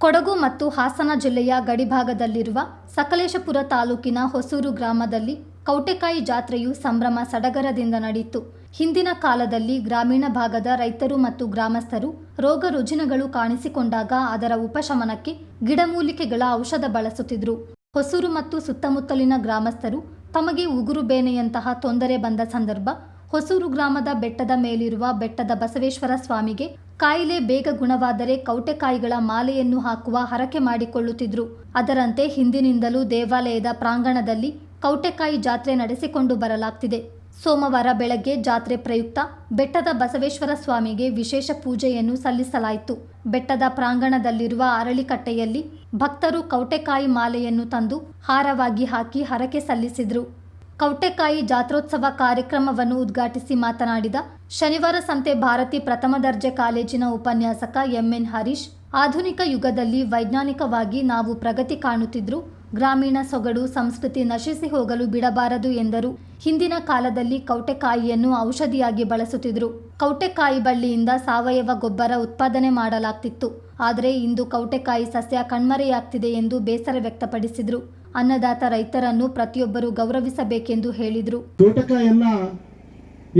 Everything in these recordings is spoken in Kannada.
ಕೊಡಗು ಮತ್ತು ಹಾಸನ ಜಿಲ್ಲೆಯ ಗಡಿಭಾಗದಲ್ಲಿರುವ ಸಕಲೇಶಪುರ ತಾಲೂಕಿನ ಹೊಸೂರು ಗ್ರಾಮದಲ್ಲಿ ಕೌಟೆಕಾಯಿ ಜಾತ್ರೆಯು ಸಂಭ್ರಮ ಸಡಗರದಿಂದ ನಡೆಯಿತು. ಹಿಂದಿನ ಕಾಲದಲ್ಲಿ ಗ್ರಾಮೀಣ ಭಾಗದ ರೈತರು ಮತ್ತು ಗ್ರಾಮಸ್ಥರು ರೋಗ ರುಜಿನಗಳು ಕಾಣಿಸಿಕೊಂಡಾಗ ಅದರ ಉಪಶಮನಕ್ಕೆ ಗಿಡಮೂಲಿಕೆಗಳ ಔಷಧ ಬಳಸುತ್ತಿದ್ರು. ಹೊಸೂರು ಮತ್ತು ಸುತ್ತಮುತ್ತಲಿನ ಗ್ರಾಮಸ್ಥರು ತಮಗೆ ಉಗುರು ಬೇನೆಯಂತಹ ತೊಂದರೆ ಬಂದ ಸಂದರ್ಭ ಹೊಸೂರು ಗ್ರಾಮದ ಬೆಟ್ಟದ ಮೇಲಿರುವ ಬೆಟ್ಟದ ಬಸವೇಶ್ವರ ಸ್ವಾಮಿಗೆ ಕಾಯಿಲೆ ಬೇಗ ಗುಣವಾದರೆ ಕೌಟೆಕಾಯಿಗಳ ಮಾಲೆಯನ್ನು ಹಾಕುವ ಹರಕೆ ಮಾಡಿಕೊಳ್ಳುತ್ತಿದ್ರು. ಅದರಂತೆ ಹಿಂದಿನಿಂದಲೂ ದೇವಾಲಯದ ಪ್ರಾಂಗಣದಲ್ಲಿ ಕೌಟೆಕಾಯಿ ಜಾತ್ರೆ ನಡೆಸಿಕೊಂಡು ಬರಲಾಗ್ತಿದೆ. ಸೋಮವಾರ ಬೆಳಗ್ಗೆ ಜಾತ್ರೆ ಪ್ರಯುಕ್ತ ಬೆಟ್ಟದ ಬಸವೇಶ್ವರ ಸ್ವಾಮಿಗೆ ವಿಶೇಷ ಪೂಜೆಯನ್ನು ಸಲ್ಲಿಸಲಾಯಿತು. ಬೆಟ್ಟದ ಪ್ರಾಂಗಣದಲ್ಲಿರುವ ಅರಳಿಕಟ್ಟೆಯಲ್ಲಿ ಭಕ್ತರು ಕೌಟೆಕಾಯಿ ಮಾಲೆಯನ್ನು ತಂದು ಹಾರವಾಗಿ ಹಾಕಿ ಹರಕೆ ಸಲ್ಲಿಸಿದ್ರು. ಕೌಟೆಕಾಯಿ ಜಾತ್ರೋತ್ಸವ ಕಾರ್ಯಕ್ರಮವನ್ನು ಉದ್ಘಾಟಿಸಿ ಮಾತನಾಡಿದ ಶನಿವಾರ ಸಂತೆ ಭಾರತಿ ಪ್ರಥಮ ದರ್ಜೆ ಕಾಲೇಜಿನ ಉಪನ್ಯಾಸಕ ಎಂಎನ್ ಹರೀಶ್, ಆಧುನಿಕ ಯುಗದಲ್ಲಿ ವೈಜ್ಞಾನಿಕವಾಗಿ ನಾವು ಪ್ರಗತಿ ಕಾಣುತ್ತಿದ್ರು ಗ್ರಾಮೀಣ ಸೊಗಡು ಸಂಸ್ಕೃತಿ ನಶಿಸಿ ಹೋಗಲು ಬಿಡಬಾರದು ಎಂದರು. ಹಿಂದಿನ ಕಾಲದಲ್ಲಿ ಕೌಟೆಕಾಯಿಯನ್ನು ಔಷಧಿಯಾಗಿ ಬಳಸುತ್ತಿದ್ರು. ಕೌಟೆಕಾಯಿ ಬಳ್ಳಿಯಿಂದ ಸಾವಯವ ಗೊಬ್ಬರ ಉತ್ಪಾದನೆ ಮಾಡಲಾಗ್ತಿತ್ತು. ಆದರೆ ಇಂದು ಕೌಟೆಕಾಯಿ ಸಸ್ಯ ಕಣ್ಮರೆಯಾಗ್ತಿದೆ ಎಂದು ಬೇಸರ ವ್ಯಕ್ತಪಡಿಸಿದರು. ಅನ್ನದಾತ ರೈತರನ್ನು ಪ್ರತಿಯೊಬ್ಬರು ಗೌರವಿಸಬೇಕೆಂದು ಹೇಳಿದರು. ತೋಟಕಾಯನ್ನ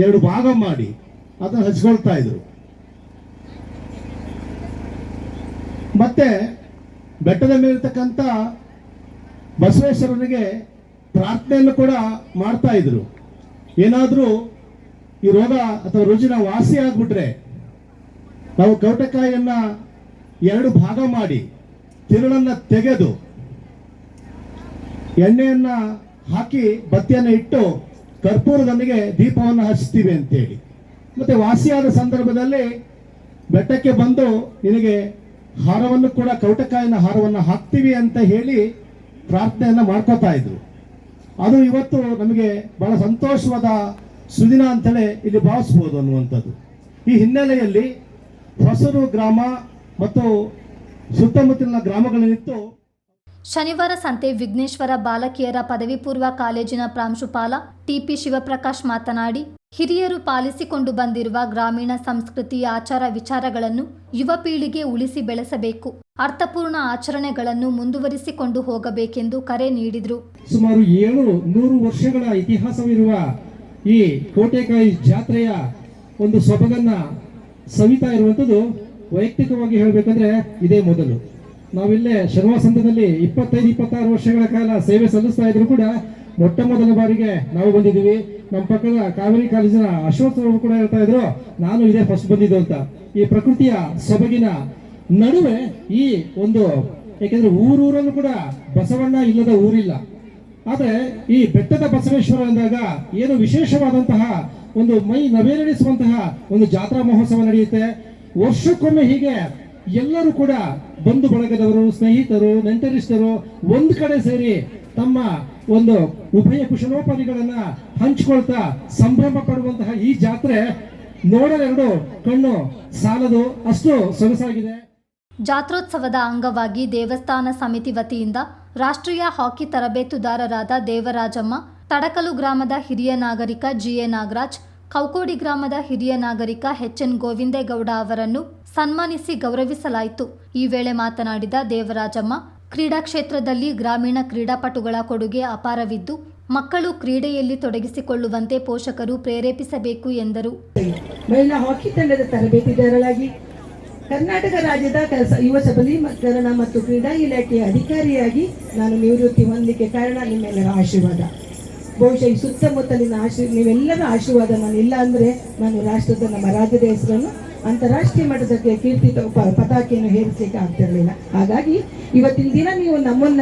ಎರಡು ಭಾಗ ಮಾಡಿ ಅದನ್ನು ಹಚ್ಕೊಳ್ತಾ ಇದ್ರು. ಮತ್ತೆ ಬೆಟ್ಟದ ಮೇಲಿರ್ತಕ್ಕಂಥ ಬಸವೇಶ್ವರನಿಗೆ ಪ್ರಾರ್ಥನೆಯನ್ನು ಕೂಡ ಮಾಡ್ತಾ ಇದ್ರು. ಏನಾದರೂ ಈ ರೋಗ ಅಥವಾ ರುಜಿನ ವಾಸಿ ಆಗ್ಬಿಟ್ರೆ ನಾವು ಕೌಟಕಾಯಿಯನ್ನ ಎರಡು ಭಾಗ ಮಾಡಿ ತಿರುಳನ್ನ ತೆಗೆದು ಎಣ್ಣೆಯನ್ನ ಹಾಕಿ ಬತ್ತಿಯನ್ನು ಇಟ್ಟು ಕರ್ಪೂರದೊಂದಿಗೆ ದೀಪವನ್ನು ಹಚ್ತೀವಿ ಅಂತೇಳಿ. ಮತ್ತೆ ವಾಸಿಯಾದ ಸಂದರ್ಭದಲ್ಲಿ ಬೆಟ್ಟಕ್ಕೆ ಬಂದು ನಿನಗೆ ಹಾರವನ್ನು ಕೂಡ, ಕೌಟಕಾಯಿನ ಹಾರವನ್ನು ಹಾಕ್ತೀವಿ ಅಂತ ಹೇಳಿ ಪ್ರಾರ್ಥನೆಯನ್ನು ಮಾಡ್ಕೋತಾ ಇದ್ರು. ಅದು ಇವತ್ತು ನಮಗೆ ಬಹಳ ಸಂತೋಷವಾದ ಸುದಿನ ಅಂತಲೇ ಇಲ್ಲಿ ಭಾವಿಸ್ಬೋದು ಅನ್ನುವಂಥದ್ದು. ಈ ಹಿನ್ನೆಲೆಯಲ್ಲಿ ಹೊಸರು ಗ್ರಾಮ ಮತ್ತು ಸುತ್ತಮುತ್ತಲಿನ ಗ್ರಾಮಗಳನ್ನಿತ್ತು ಶನಿವಾರ ಸಂತೆ ವಿಘ್ನೇಶ್ವರ ಬಾಲಕಿಯರ ಪದವಿ ಪೂರ್ವ ಕಾಲೇಜಿನ ಪ್ರಾಂಶುಪಾಲ ಟಿಪಿ ಶಿವಪ್ರಕಾಶ್ ಮಾತನಾಡಿ, ಹಿರಿಯರು ಪಾಲಿಸಿಕೊಂಡು ಬಂದಿರುವ ಗ್ರಾಮೀಣ ಸಂಸ್ಕೃತಿ ಆಚಾರ ವಿಚಾರಗಳನ್ನು ಯುವ ಪೀಳಿಗೆ ಉಳಿಸಿ ಬೆಳೆಸಬೇಕು. ಅರ್ಥಪೂರ್ಣ ಆಚರಣೆಗಳನ್ನು ಮುಂದುವರಿಸಿಕೊಂಡು ಹೋಗಬೇಕೆಂದು ಕರೆ ನೀಡಿದರು. ಸುಮಾರು ಏಳು ನೂರು ವರ್ಷಗಳ ಇತಿಹಾಸವಿರುವ ಈ ಕೋಟೆಕಾಯಿ ಜಾತ್ರೆಯ ಒಂದು ಸೊಬಗನ್ನ ಸವಿತಾ ಇರುವಂಥದ್ದು ವೈಯಕ್ತಿಕವಾಗಿ ಹೇಳಬೇಕಂದ್ರೆ ಇದೇ ಮೊದಲು. ನಾವಿಲ್ಲೇ ಶರ್ವಾಸಂತದಲ್ಲಿ ಇಪ್ಪತ್ತೈದು, ಇಪ್ಪತ್ತಾರು ವರ್ಷಗಳ ಕಾಲ ಸೇವೆ ಸಲ್ಲಿಸ್ತಾ ಇದ್ರು ಕೂಡ ಮೊಟ್ಟ ಮೊದಲ ಬಾರಿಗೆ ನಾವು ಬಂದಿದ್ದೀವಿ. ನಮ್ಮ ಪಕ್ಕದ ಕಾವೇರಿ ಕಾಲೇಜಿನ ಅಶೋಕ್ ಅವರು ಕೂಡ ಹೇಳ್ತಾ ಇದ್ರು, ನಾನು ಇದೇ ಫಸ್ಟ್ ಬಂದಿದ್ದು ಅಂತ. ಈ ಪ್ರಕೃತಿಯ ಸೊಬಗಿನ ನಡುವೆ ಈ ಒಂದು ಯಾಕೆಂದ್ರೆ ಊರೂರಲ್ಲೂ ಕೂಡ ಬಸವಣ್ಣ ಇಲ್ಲದ ಊರಿಲ್ಲ. ಆದರೆ ಈ ಬೆಟ್ಟದ ಬಸವೇಶ್ವರ ಅಂದಾಗ ಏನು ವಿಶೇಷವಾದಂತಹ ಒಂದು ಮೈ ನವೇರಣಿಸುವಂತಹ ಒಂದು ಜಾತ್ರಾ ಮಹೋತ್ಸವ ನಡೆಯುತ್ತೆ. ವರ್ಷಕ್ಕೊಮ್ಮೆ ಹೀಗೆ ಎಲ್ಲರೂ ಕೂಡ ಬಂಧು ಬಳಗದವರು, ಸ್ನೇಹಿತರು, ನೆಂಟರಿಷ್ಟರು ಒಂದು ಕಡೆ ಸೇರಿ ತಮ್ಮ ಒಂದು ಉಭಯ ಕುಶಲೋಪಾದಿಗಳನ್ನ ಹಂಚಿಕೊಳ್ತಾ ಸಂಭ್ರಮ ಪಡುವಂತಹ ಈ ಜಾತ್ರೆ ನೋಡಲೆರಡು ಕಣ್ಣು ಸಾಲದು, ಅಷ್ಟು ಸೊಗಸಾಗಿದೆ. ಜಾತ್ರೋತ್ಸವದ ಅಂಗವಾಗಿ ದೇವಸ್ಥಾನ ಸಮಿತಿ ವತಿಯಿಂದ ರಾಷ್ಟ್ರೀಯ ಹಾಕಿ ತರಬೇತುದಾರರಾದ ದೇವರಾಜಮ್ಮ, ತಡಕಲು ಗ್ರಾಮದ ಹಿರಿಯ ನಾಗರಿಕ ಜಿಎ ನಾಗರಾಜ್ ಕೌಕೋಡಿ ಗ್ರಾಮದ ಹಿರಿಯ ನಾಗರಿಕ ಎಚ್ಎನ್ ಗೋವಿಂದೇಗೌಡ ಅವರನ್ನು ಸನ್ಮಾನಿಸಿ ಗೌರವಿಸಲಾಯಿತು. ಈ ವೇಳೆ ಮಾತನಾಡಿದ ದೇವರಾಜಮ್ಮ, ಕ್ರೀಡಾ ಕ್ಷೇತ್ರದಲ್ಲಿ ಗ್ರಾಮೀಣ ಕ್ರೀಡಾಪಟುಗಳ ಕೊಡುಗೆ ಅಪಾರವಿದ್ದು, ಮಕ್ಕಳು ಕ್ರೀಡೆಯಲ್ಲಿ ತೊಡಗಿಸಿಕೊಳ್ಳುವಂತೆ ಪೋಷಕರು ಪ್ರೇರೇಪಿಸಬೇಕು ಎಂದರು. ಮಹಿಳಾ ಹಾಕಿ ತಂಡದ ತರಬೇತಿದಾರರಾಗಿ ಕರ್ನಾಟಕ ರಾಜ್ಯದ ಯುವ ಸಬಲೀಕರಣ ಮತ್ತು ಕ್ರೀಡಾ ಇಲಾಖೆಯ ಅಧಿಕಾರಿಯಾಗಿ ನಾನು ನಿವೃತ್ತಿ ಹೊಂದಲಿಕ್ಕೆ ಕಾರಣ ನಿಮ್ಮೆಲ್ಲರ ಆಶೀರ್ವಾದ. ಬಹುಶಃ ಈ ಸುತ್ತಮುತ್ತಲಿನ ಆಶೀರ್ ನೀವೆಲ್ಲರ ಆಶೀರ್ವಾದ ನಾನು ಇಲ್ಲ ಅಂದ್ರೆ ನಾನು ರಾಷ್ಟ್ರದ ನಮ್ಮ ರಾಜ್ಯದ ಹೆಸರನ್ನು ಅಂತಾರಾಷ್ಟ್ರೀಯ ಮಟ್ಟದಕ್ಕೆ ಕೀರ್ತಿ ಪತಾಕೆಯನ್ನು ಹೇರಿಸಲಿಕ್ಕೆ ಆಗ್ತಿರಲಿಲ್ಲ ಹಾಗಾಗಿ ಇವತ್ತಿನ ದಿನ ನೀವು ನಮ್ಮನ್ನ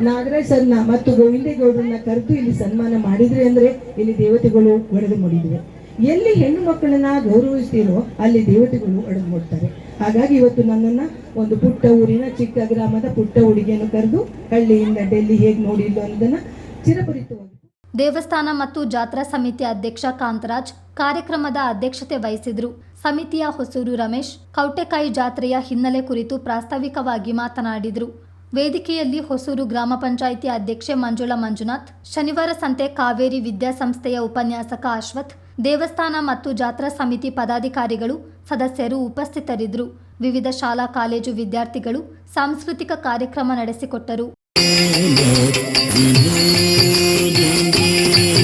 ನಾಗರಾಜ್ ಮತ್ತು ಗೋವಿಂದೇಗೌಡರನ್ನ ಕರೆದು ಇಲ್ಲಿ ಸನ್ಮಾನ ಮಾಡಿದ್ರಿ ಅಂದ್ರೆ ಇಲ್ಲಿ ದೇವತೆಗಳು ಒಡೆದು ಮುಡಿದಿವೆ ಎಲ್ಲಿ ಹೆಣ್ಣು ಮಕ್ಕಳನ್ನ ಗೌರವಿಸ್ತೀರೋ ಅಲ್ಲಿ ದೇವತೆಗಳು ಒಡೆದು ಮುಡ್ತಾರೆ ಹಾಗಾಗಿ ಇವತ್ತು ನನ್ನನ್ನ ಒಂದು ಪುಟ್ಟ ಊರಿನ ಚಿಕ್ಕ ಗ್ರಾಮದ ಪುಟ್ಟ ಹುಡುಗಿಯನ್ನು ಕರೆದು ಹಳ್ಳಿಯಿಂದ ಡೆಲ್ಲಿ ಹೇಗೆ ನೋಡಿಲ್ಲ ಅನ್ನೋದನ್ನ ಚಿರಪರಿತವಾಗಿ ದೇವಸ್ಥಾನ ಮತ್ತು ಜಾತ್ರಾ ಸಮಿತಿ ಅಧ್ಯಕ್ಷ ಕಾಂತರಾಜ್ ಕಾರ್ಯಕ್ರಮದ ಅಧ್ಯಕ್ಷತೆ ವಹಿಸಿದರು. ಸಮಿತಿಯ ಹೊಸೂರು ರಮೇಶ್ ಕೌಟೆಕಾಯಿ ಜಾತ್ರೆಯ ಹಿನ್ನೆಲೆ ಕುರಿತು ಪ್ರಾಸ್ತಾವಿಕವಾಗಿ ಮಾತನಾಡಿದರು. ವೇದಿಕೆಯಲ್ಲಿ ಹೊಸೂರು ಗ್ರಾಮ ಪಂಚಾಯಿತಿ ಅಧ್ಯಕ್ಷೆ ಮಂಜುಳಾ ಮಂಜುನಾಥ್, ಶನಿವಾರ ಸಂತೆ ಕಾವೇರಿ ವಿದ್ಯಾಸಂಸ್ಥೆಯ ಉಪನ್ಯಾಸಕ ಅಶ್ವಥ್, ದೇವಸ್ಥಾನ ಮತ್ತು ಜಾತ್ರಾ ಸಮಿತಿ ಪದಾಧಿಕಾರಿಗಳು, ಸದಸ್ಯರು ಉಪಸ್ಥಿತರಿದ್ದರು. ವಿವಿಧ ಶಾಲಾ, ಕಾಲೇಜು ವಿದ್ಯಾರ್ಥಿಗಳು ಸಾಂಸ್ಕೃತಿಕ ಕಾರ್ಯಕ್ರಮ ನಡೆಸಿಕೊಟ್ಟರು.